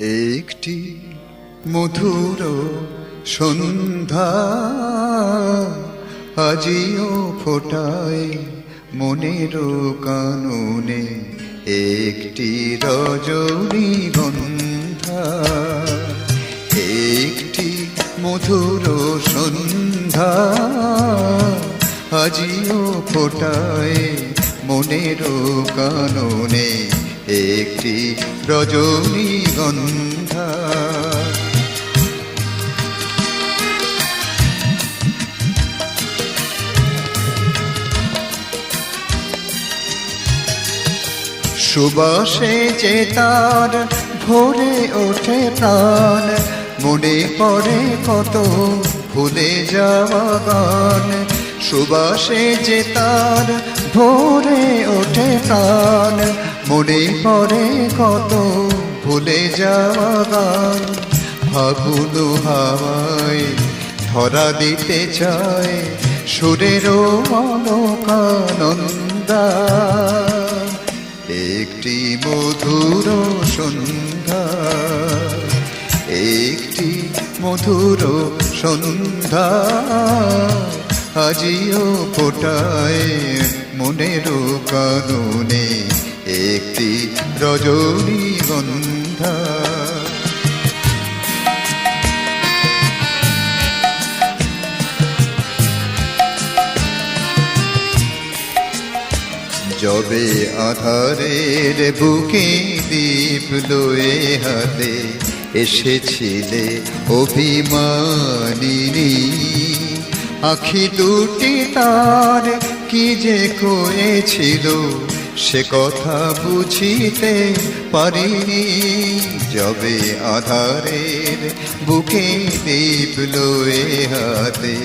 একটি মধুর সন্ধ্যা আজিও ফোটায় মনের কানুনে। একটি রজনী গন্ধা, একটি মধুর সন্ধ্যা আজিও ফোটায় মনের কাননে। একটি রজনী গন্ধা। সুবাসে যে তার ভরে ওঠে প্রাণ, মনে পড়ে কত ভুলে যাওয়া গান। সুবাসে যে তার ভরে ওঠে প্রাণ মনে পড়ে কত ভুলে যাওয়া গান। ফাগুন হাওয়ায় ধরা দিতে চায় সুরেরও অলোকানন্দা একটি মধুর সন্ধ্যা একটি মধুর সন্ধ্যা। আজিও ফোটায় মনের কানুনে একটি রজনী গন্ধা। যবে আধারের বুকে দীপ লয়ে হাতে এসেছিলে অভিমানিনী। আখি দুটি তার কি যে কয়েছিল সে কথা বুঝিতে পারিনি, যবে আধারের বুকে দীপ লয়ে হাতে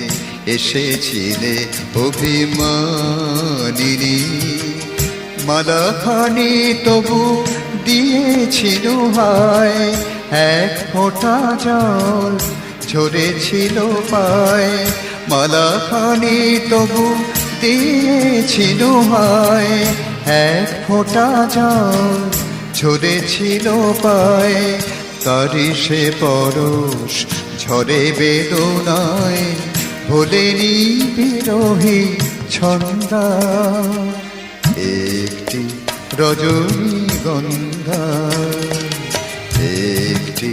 এসেছিলে অভিমানিনী। মালাখানি তবু দিয়েছিল হায়, এক ফোঁটা জল ঝরেছিল পায়। মালাখানি তবু দিয়েছিল হায়, এক ফোঁটা জল ঝরেছিল পায়। তারি সে পরশ ঝরে বেদনায়, ভোলেনি বিরোহী ছন্দা। একটি রজনী গন্ধা, একটি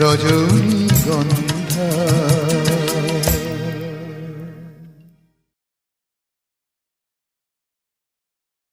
রজনী গন্ধা।